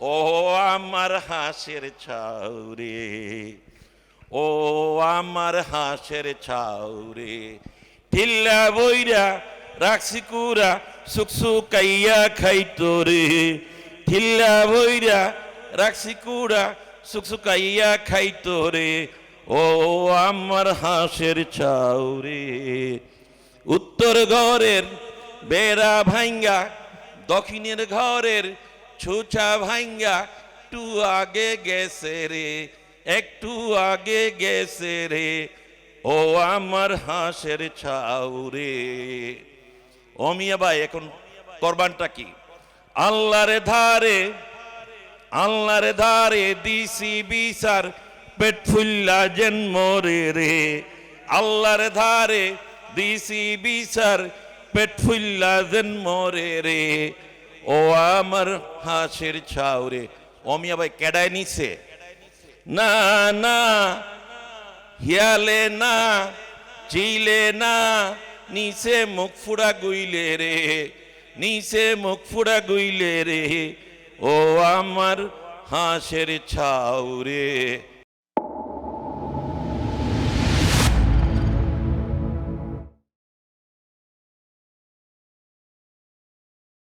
আমার হাঁসের ছাউরে, ও আমার হাঁসের ছাউরে, ঠিল্লা বইরা রাখছি কুরা সুকসুকাইয়া খাইতো রে ঠিল্লা বইরা রাখছি কুড়া সুকসুকাইয়া খাইতো রে ও আমার হাঁসের ছাউরে, উত্তর ঘরের বেড়া ভাঙ্গা দক্ষিণের ঘরের ছুচা ভাঙ্গা একটু আগে গেছে রে, একটু আগে গেছে রে, ও আমার হাঁসের ছাউরে ও মিয়া ভাই, এখন করবানটা কি? আল্লাহর ধারে আল্লাহর ধারে দিছি বিচার, পেট ফুল্লা জন্মরে রে। আল্লাহর ধারে দিছি বিচার, পেট ফুল্লা জন্মরে রে। ও আমার হাসির ছাউরে অমিয়া ভাই, কেডায় নিছে? না না, হিয়ালে না চিলে না, নিচে মুখ ফুড়া গুইলে রে, নিচে মুখ ফুড়া গুইলে রে, ও আমার হাঁসের ছাউরে।